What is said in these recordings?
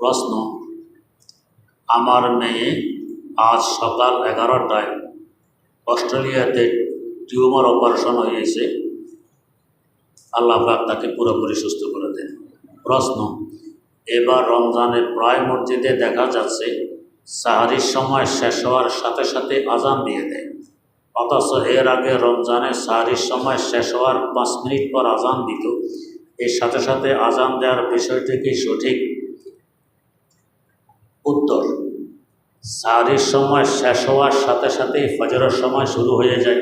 প্রশ্ন, আমার মেয়ে আজ সকাল এগারোটায় অস্ট্রেলিয়াতে টিউমার অপারেশন হয়েছে। আল্লাহ পাক তাকে পুরোপুরি সুস্থ করে দেন। প্রশ্ন, এবার রমজানের প্রায় মসজিদে দেখা যাচ্ছে, সাহারির সময় শেষ হওয়ার সাথে সাথে আজান দিয়ে দেয়। অথচ এর আগে রমজানের সাহারির সময় শেষ হওয়ার পাঁচ মিনিট পর আজান দিত। এর সাথে সাথে আজান দেওয়ার বিষয়টি কি সঠিক উত্তর। সাহারির সময় শেষ হওয়ার সাথে সাথেই ফজরের সময় শুরু হয়ে যায়।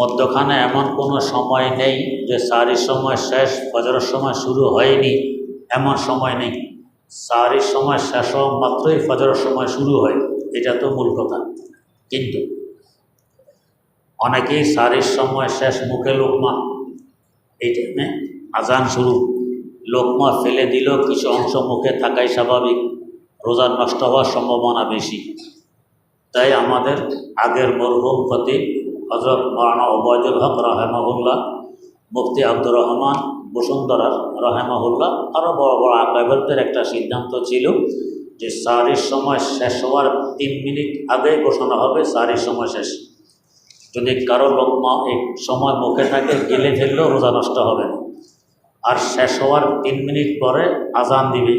মধ্যখানে এমন কোনো সময় নেই যে সাহারির সময় শেষ, ফজরের সময় শুরু হয়নি। এমন সময় নেই। সাহারির সময় শেষ হওয়া মাত্রই ফজরের সময় শুরু হয়। এটা তো মূল কথা। কিন্তু অনেকেই সাহারির সময় শেষ মুখে লোকমা, এই টাইমে আজান শুরু। লোকমা ফেলে দিল কিছু অংশ মুখে থাকাই স্বাভাবিক। রোজা নষ্ট হওয়ার সম্ভাবনা বেশি। তাই আমাদের আগের মরহুম খতিব হজরত মৌলানা ওবায়দুল হক রাহেমাহুল্লাহ, মুফতি আব্দুর রহমান বসুন্ধরা রাহেমাহুল্লাহ আরও বড় বড় আকাবেরদের একটা সিদ্ধান্ত ছিল যে সারির সময় শেষ হওয়ার তিন মিনিট আগে ঘোষণা হবে, সারির সময় শেষ। যদি কারও লোকমা এই সময় মুখে থাকে, গেলে ফেললেও রোজা নষ্ট হবে আর শেষ হওয়ার তিন মিনিট পরে আজান দিবে।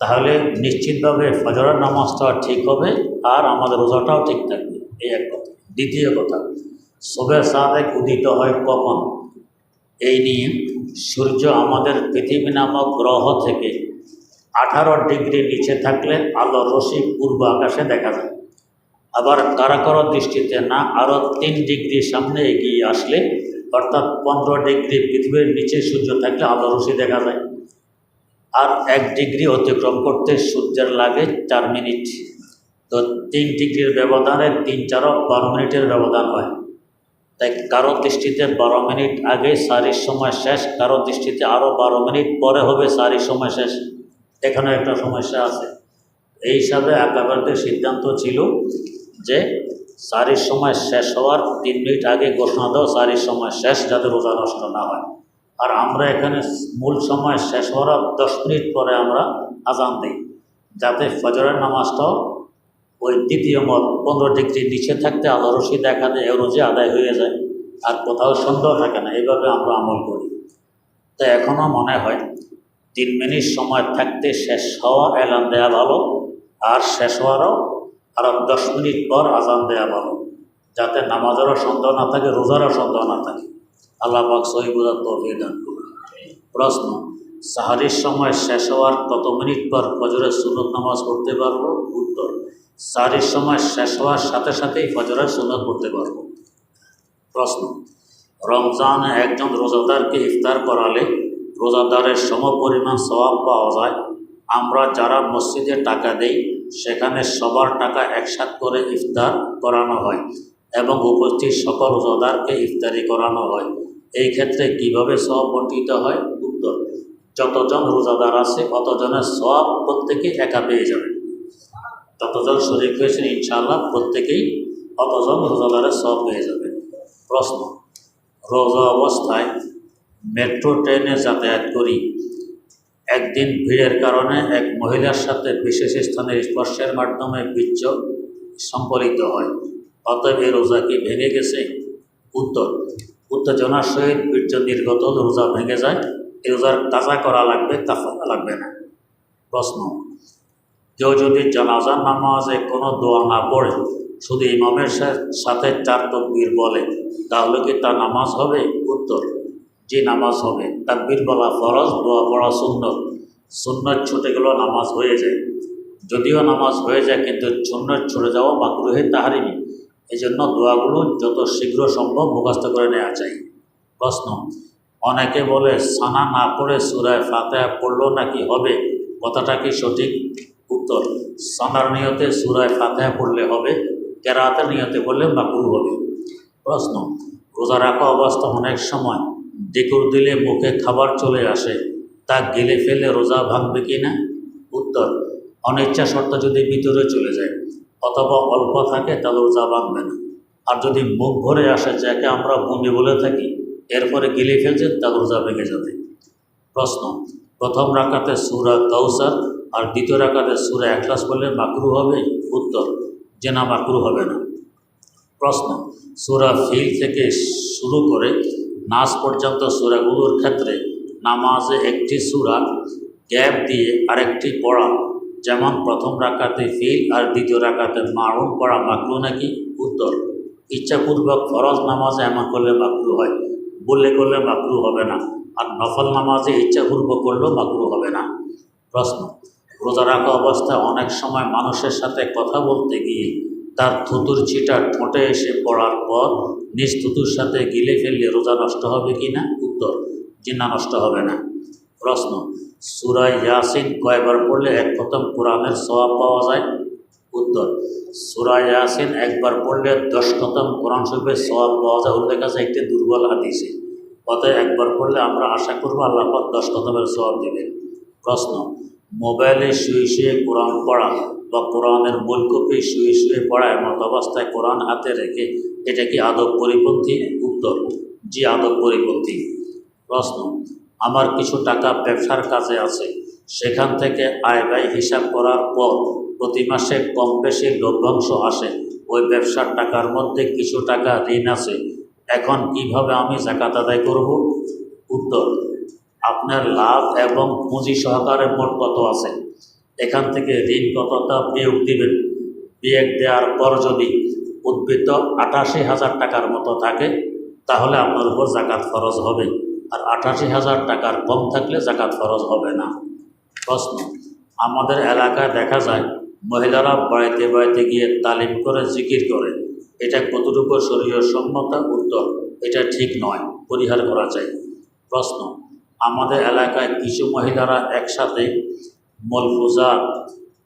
তাহলে নিশ্চিতভাবে ফজরের নামাজটা ঠিক হবে আর আমাদের রোজাটাও ঠিক থাকবে। এই এক কথা। দ্বিতীয় কথা সবে সাদেক উদিত হয় কখন? এই নিয়ে সূর্য আমাদের পৃথিবী নামক গ্রহ থেকে আঠারো ডিগ্রি নিচে থাকলে আলো রশ্মি পূর্ব আকাশে দেখা যায়। আবার কারাকর দৃষ্টিতে না আরও তিন ডিগ্রি সামনে এগিয়ে আসলে, অর্থাৎ পনেরো ডিগ্রি পৃথিবীর নিচে সূর্য থাকলে আলো রশ্মি দেখা যায়। আর এক ডিগ্রি অতিক্রম করতে সূর্যের লাগে চার মিনিট। তো তিন ডিগ্রির ব্যবধানে তিন চারও বারো মিনিটের ব্যবধান হয়। তাই কারও দৃষ্টিতে বারো মিনিট আগে সারির সময় শেষ, কারও দৃষ্টিতে আরও বারো মিনিট পরে হবে সারির সময় শেষ। এখানে একটা সমস্যা আছে। এই হিসাবে একাবারদের সিদ্ধান্ত ছিল যে সারির সময় শেষ হওয়ার তিন মিনিট আগে ঘোষণা দাও, সারির সময় শেষ যাতে রোজা নষ্ট না হয়। আর আমরা এখানে মূল সময় শেষ হওয়ার দশ মিনিট পরে আমরা আজান দিই, যাতে ফজরের নামাজটাও ওই দ্বিতীয় মত পনেরো ডিগ্রি নিচে থাকতে আলো রশি দেখা দেয় রোজে আদায় হয়ে যায়, আর কোথাও সন্দেহ থাকে না, এইভাবে আমরা আমল করি। তো এখনও মনে হয় তিন মিনিট সময় থাকতে শেষ হওয়া এলান দেওয়া ভালো, আর শেষ হওয়ারও আরও দশ মিনিট পর আজান দেওয়া ভালো, যাতে নামাজেরও সন্দেহ না থাকে, রোজারও সন্দেহ না থাকে। আল্লাহ পাক সহিবুল্লাহ তৌফিক দান করুন। প্রশ্ন, সাহারির সময় শেষ হওয়ার কত মিনিট পর ফজরের সুনত নামাজ পড়তে পারব? উত্তর, সাহারির সময় শেষ হওয়ার সাথে সাথেই ফজরের সুনত পড়তে পারব। প্রশ্ন, রমজান একজন রোজাদারকে ইফতার করালে রোজাদারের সমপরিমাণ স্বভাব পাওয়া যায়? আমরা যারা মসজিদে টাকা দেই, সেখানে সবার টাকা একসাথ করে ইফতার করানো হয় এবং উপস্থিত সকল রোজাদারকে ইফতারি করানো হয়। এই ক্ষেত্রে কীভাবে সব বন্টিত হয়? উত্তর, যতজন রোজাদার আছে অতজনের সব প্রত্যেকে একা পেয়ে যাবে। যতজন শরীর হয়েছেন, ইনশাআল্লাহ প্রত্যেকেই অতজন রোজাদারের সব পেয়ে যাবে? প্রশ্ন, রোজা অবস্থায় মেট্রো ট্রেনে যাতায়াত করি। একদিন ভিড়ের কারণে এক মহিলার সাথে বিশেষ স্থানের স্পর্শের মাধ্যমে বীর্য সম্পলিত হয়। অতএব এই রোজা কি ভেঙে গেছে? উত্তর উত্তেজনার সহিত বীর্য নির্গত রোজা ভেঙে যায়। এই রোজার কাজা করা লাগবে কাফারা লাগবে না। প্রশ্ন, কেউ যদি জানাজার নামাজে কোনো দোয়া না পড়ে, শুধু ইমামের সাথে চার তকবীর বলে, তাহলে কি তার নামাজ হবে? উত্তর, যে নামাজ হবে, তাকবীর বলা ফরজ, দোয়া পড়া সুন্নত। সুন্নত ছুটে গেলেও নামাজ হয়ে যায়। যদিও নামাজ হয়ে যায়, কিন্তু সুন্নত ছুটে যাওয়া মাকরুহে তাহারিনি এই জন্য দোয়াগুলো যত শীঘ্র সম্ভব মুখস্থ করে নেওয়া চাই। প্রশ্ন, অনেকে বলে, সানা না পড়ে সুরায় ফাতেহা পড়ল নাকি হবে? কথাটা কি সঠিক উত্তর, সানার নিয়তে সুরায় ফাতেহা পড়লে হবে, কেরাতের নিয়তে পড়লে মাকরু হবে। প্রশ্ন, রোজা রাখা অবস্থা অনেক সময় ডেকুর দিলে মুখে খাবার চলে আসে, তা গেলে ফেলে রোজা ভাঙবে কি না? উত্তর, অনিচ্ছা শর্ত যদি ভিতরে চলে যায়। অথবা অল্প থাকে, তাহলে রোজা ভাঙবে না। আর যদি মুখ ভরে আসে, যাকে আমরা বমি বলে থাকি, এরপরে গিলে ফেলছে, তাহলে রোজা ভেঙে যাবে। প্রশ্ন, প্রথম রাকাতে সুরা কৌসার আর দ্বিতীয় রাকাতে সুরা একলাস বললে মাকরু হবে? উত্তর, যে না, মাকরু হবে না। প্রশ্ন, সুরা ফিল থেকে শুরু করে নাচ পর্যন্ত সুরাগুলোর ক্ষেত্রে নামাজে একটি সুরা, গ্যাপ দিয়ে আরেকটি পড়া যেমন প্রথম রাকাতে ফিল আর দ্বিতীয় রাকাতে মারুন করা মাকরু নাকি উত্তর। ইচ্ছাপূর্বক ফরজ নামাজে এমন করলে মাকরু হয়, বললে করলে মাকরু হবে না, আর নফল নামাজে ইচ্ছাপূর্বক করলেও মাকরু হবে না। প্রশ্ন, রোজা রাখা অবস্থায় অনেক সময় মানুষের সাথে কথা বলতে গিয়ে তার থুতুর ছিটা ঠোঁটে এসে পড়ার পর নিজ থুতুর সাথে গিলে ফেললে রোজা নষ্ট হবে কি না উত্তর, জিন্না নষ্ট হবে না। প্রশ্ন সুরাই ইয়াসিন কয়বার পড়লে এক প্রথম কোরআনের সওয়াব পাওয়া যায়? উত্তর সুরাই ইয়াসিন একবার পড়লে দশ শতম কোরআন শরীফের সওয়াব পাওয়া যায়। উল্লেখ আছে একটি দুর্বল হাদিসে। অতএব একবার পড়লে আমরা আশা করব আল্লাহ দশ শতমের সওয়াব দেবেন। প্রশ্ন, মোবাইলে শুয়ে শুয়ে কোরআন পড়া বা কোরআনের মূল কপি শুয়ে শুয়ে পড়া এমন অবস্থায় কোরআন হাতে রেখে এটা কি আদব পরিপন্থী? উত্তর, জি, আদব পরিপন্থী। প্রশ্ন আমার কিছু টাকা ব্যবসার কাজে আছে। সেখান থেকে আয় ব্যয় হিসাব করার পর প্রতি মাসে কম বেশি লভ্যাংশ আসে। ওই ব্যবসার টাকার মধ্যে কিছু টাকা ঋণ আছে। এখন কীভাবে আমি জাকাত আদায় করব? উত্তর, আপনার লাভ এবং পুঁজি সহকারে মোট কত আছে? এখান থেকে ঋণ কতটা বিয়োগ দিবেন? বিয়োগ দেওয়ার পর যদি উদ্বৃত্ত আটাশি হাজার টাকার মতো থাকে, তাহলে আপনার উপর জাকাত খরচ হবে। আর আঠাশি হাজার টাকার কম থাকলে জাকাত খরচ হবে না। প্রশ্ন, আমাদের এলাকায় দেখা যায়, মহিলারা বাড়িতে বাড়িতে গিয়ে তালিম করে জিকির করে। এটা কতটুকু শরীয় সম্মতা উত্তর? এটা ঠিক নয়, পরিহার করা যায়। প্রশ্ন, আমাদের এলাকায় কিছু মহিলারা একসাথে মলফুজা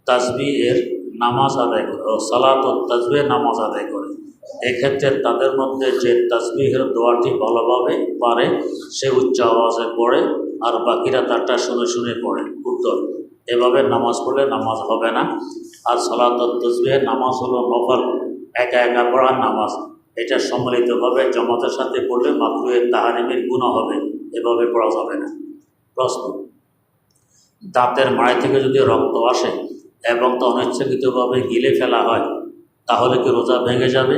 তাজবি এর নামাজ আদায় করে, ও সালাত তাজবে নামাজ আদায় করে। এক্ষেত্রে তাদের মধ্যে যে তাজবিহের দোয়াটি ভালোভাবে পারে, সে উচ্চ আওয়াজে পড়ে আর বাকিরা তারটা শুনে শুনে পড়ে। উত্তর, এভাবে নামাজ পড়লে নামাজ হবে না। আর সলাত তসবিহের নামাজ হলো নফল, একা একা পড়ার নামাজ। এটা সম্মিলিতভাবে জমাতের সাথে পড়লে মাকরুয়ের তাহারিমের গুণা হবে, এভাবে পড়া যাবে না। প্রশ্ন, দাঁতের মাড়ি থেকে যদি রক্ত আসে এবং তা অনিচ্ছাকৃতভাবে গিলে ফেলা হয়, তাহলে কি রোজা ভেঙে যাবে?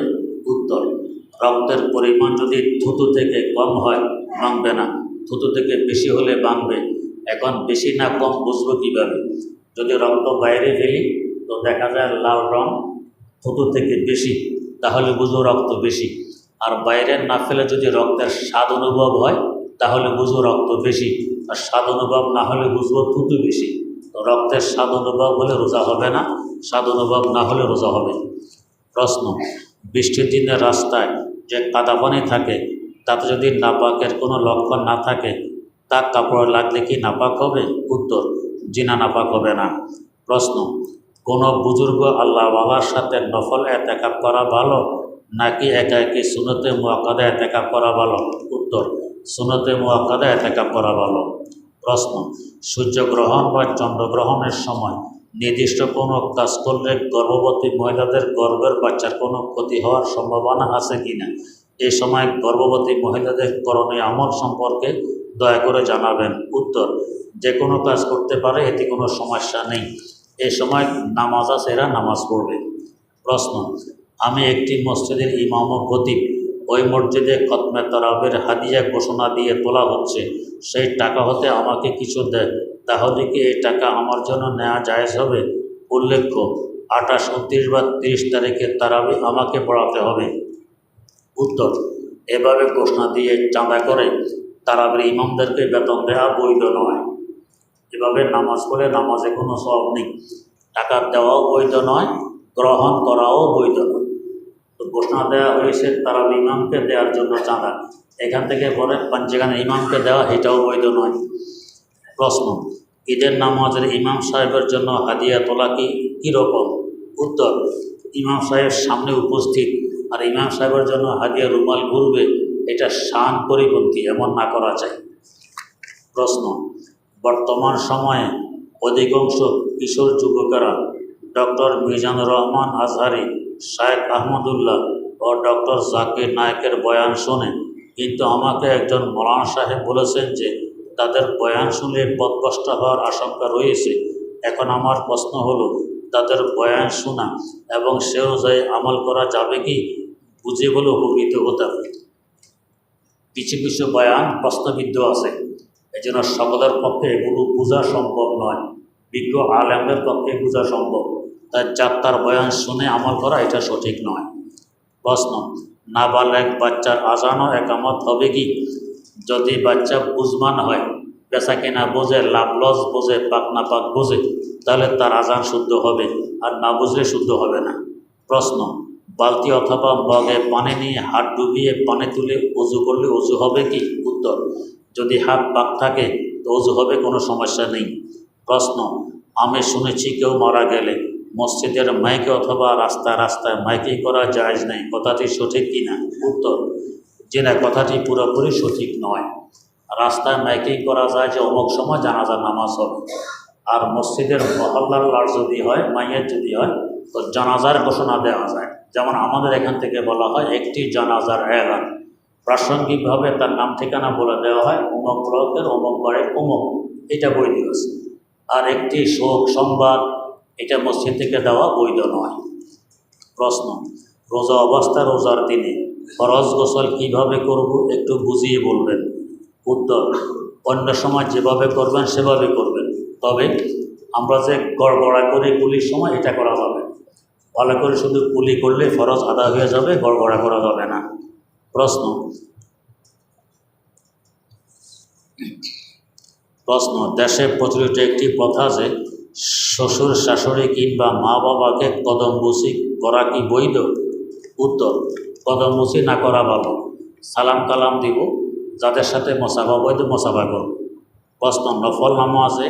উত্তর। রক্তের পরিমাণ যদি থুতু থেকে কম হয়, ভাঙবে না। থুতু থেকে বেশি হলে ভাঙবে। এখন বেশি না কম বুঝব কীভাবে? যদি রক্ত বাইরে ফেলি, তো দেখা যায় লাল রং থুতু থেকে বেশি, তাহলে বুঝব রক্ত বেশি। আর বাইরে না ফেলে যদি রক্তের স্বাদ অনুভব হয়, তাহলে বুঝব রক্ত বেশি। আর স্বাদ অনুভব না হলে বুঝব থুতু বেশি। রক্তের স্বাদ অনুভব হলে রোজা হবে না, স্বাদ অনুভব না হলে রোজা হবে। প্রশ্ন বৃষ্টির দিনে রাস্তায় যে কাদা পানি থাকে, তাতে যদি নাপাকের কোনো লক্ষণ না থাকে তা কাপড় লাগলে কি নাপাক হবে? উত্তর, জিনা নাপাক হবে না। প্রশ্ন, কোনো বুজুর্গ আল্লাহ বাবার সাথে নফল এতেকাপ করা ভালো, নাকি একা একই সুনতে মোয়াক্কাদা এতেকাপ করা ভালো? উত্তর সুনতে মোয়াক্কাদা এতেকাপ করা ভালো। প্রশ্ন, সূর্যগ্রহণ বা চন্দ্রগ্রহণের সময় নির্দিষ্ট কোনো কাজ করলে গর্ভবতী মহিলাদের গর্ভের বাচ্চার কোনো ক্ষতি হওয়ার সম্ভাবনা আছে কি না এই সময় গর্ভবতী মহিলাদের করণীয় আমল সম্পর্কে দয়া করে জানাবেন। উত্তর, যে কোনো কাজ করতে পারে, এতে কোনো সমস্যা নেই। এই সময় নামাজ আছে, এরা নামাজ পড়বে। প্রশ্ন, আমি একটি মসজিদের ইমাম ও খতিব। ওই মসজিদে খতমে তরাবের হাদিয়া ঘোষণা দিয়ে তোলা হচ্ছে। সেই টাকা হতে আমাকে কিছু দেয় তাহলে কি এই টাকা আমার জন্য নেওয়া জায়েজ হবে? উল্লেখ্য, আঠাশ, উনত্রিশ বা তিরিশ তারিখে তারাবি আমাকে পড়াতে হবে। উত্তর, এভাবে ঘোষণা দিয়ে চাঁদা করে তারাবির ইমামদেরকে বেতন দেওয়া বৈধ নয়। এভাবে নামাজ পড়ে নামাজে কোনো সব নেই। টাকা দেওয়াও বৈধ নয়, গ্রহণ করাও বৈধ নয়। তো ঘোষণা দেওয়া হয়েছে তারা ইমামকে দেওয়ার জন্য চাঁদা। এখান থেকে বলেন যেখানে ইমামকে দেওয়া এটাও বৈধ নয়। প্রশ্ন, ঈদের নামাজের ইমাম সাহেবের জন্য হাদিয়া তোলা কি কীরকম? উত্তর, ইমাম সাহেব সামনে উপস্থিত, আর ইমাম সাহেবের জন্য হাদিয়া রুমাল ঘুরবে, এটা শান পরিপন্থী, এমন না করা যায়। প্রশ্ন, বর্তমান সময়ে অধিকাংশ কিশোর যুবকেরা ডক্টর মিজানুর রহমান আজহারি, শায়েখ আহমদুল্লাহ ও ডক্টর জাকির নায়কের বয়ান শোনে, কিন্তু আমাকে একজন মৌলানা সাহেব বলেছেন যে তাদের বয়ান শুনে পথভ্রষ্ট হওয়ার আশঙ্কা রয়েছে। এখন আমার প্রশ্ন হলো, তাদের বয়ান শোনা এবং সে অনুযায়ী আমল করা যাবে কি? বুঝে বলে উপকৃত হতে হবে কিছু কিছু বয়ান প্রশ্নবিদ্ধ আছে। এই জন্য সকলের পক্ষে এগুলো বোঝা সম্ভব নয়। বিজ্ঞ আলেমদের পক্ষে বোঝা সম্ভব। তাই যাত্রার বয়ান শুনে আমল করা এটা সঠিক নয়। প্রশ্ন নাবালেক বাচ্চার আজানও একামত হবে কি? যদি বাচ্চা বুঝমান হয় পেশা কেনা বোঝে, লাভ লস বোঝে পাক না পাক বোঝে, তাহলে তার আজান শুদ্ধ হবে আর না বুঝলে শুদ্ধ হবে না। প্রশ্ন, বালতি অথবা মগে পানি নিয়ে হাত ডুবিয়ে পানি তুলে উজু করলে উজু হবে কি? উত্তর, যদি হাত পাক থাকে তো উজু হবে, কোনো সমস্যা নেই। প্রশ্ন, আমি শুনেছি কেউ মারা গেলে মসজিদের মাইকে অথবা রাস্তায় রাস্তায় মাইকিং করা জায়জ নেই, কথাটি সঠিক কি না উত্তর যে না কথাটি পুরোপুরি সঠিক নয়। রাস্তায় মাইকিং করা যায় যে অমুক সময় জানাজার নামাজ হবে। আর মসজিদের মহল্লার লার যদি হয়, মাইয়ের যদি হয়, তো জানাজার ঘোষণা দেওয়া যায়। যেমন আমাদের এখান থেকে বলা হয়, একটি জানাজার এলান। প্রাসঙ্গিকভাবে তার নাম ঠিকানা বলে দেওয়া হয় অমুক ব্লকের অমুক বাড়ির অমুক এটা বৈধ আছে। আর একটি শোক সংবাদ, এটা মসজিদ থেকে দেওয়া বৈধ নয়। প্রশ্ন, রোজা অবস্থা রোজার দিনে ফরজ গোসল কীভাবে করব একটু বুঝিয়ে বলবেন। উত্তর, অন্য সময় যেভাবে করবেন, সেভাবে করবেন। তবে আমরা যে গড়গড়া করে কুলির সময় এটা করা যাবে ভালো করে শুধু কুলি করলে ফরজ আদা হয়ে যাবে গড়গড়া করা যাবে না। প্রশ্ন। প্রশ্ন, দেশে প্রচলিত একটি প্রথা যে শ্বশুর, শাশুড়ি কিংবা মা বাবাকে কদমবুসি করা কি বৈধ? উত্তর কদমবুসি না করা ভালো। সালাম কালাম দিব, যাদের সাথে মশাফা বৈধ মশাফা করব প্রশ্ন, নফল নামাজে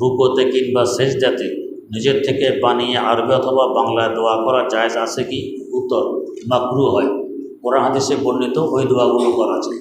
রুকোতে কিংবা সেজদাতে। নিজের থেকে বানিয়ে আরবি অথবা বাংলায় দোয়া করা জায়জ আছে কি? উত্তর, মাকরু হয়। কোরআন হাদিসে বর্ণিত ওই দোয়াগুলো করা যায়।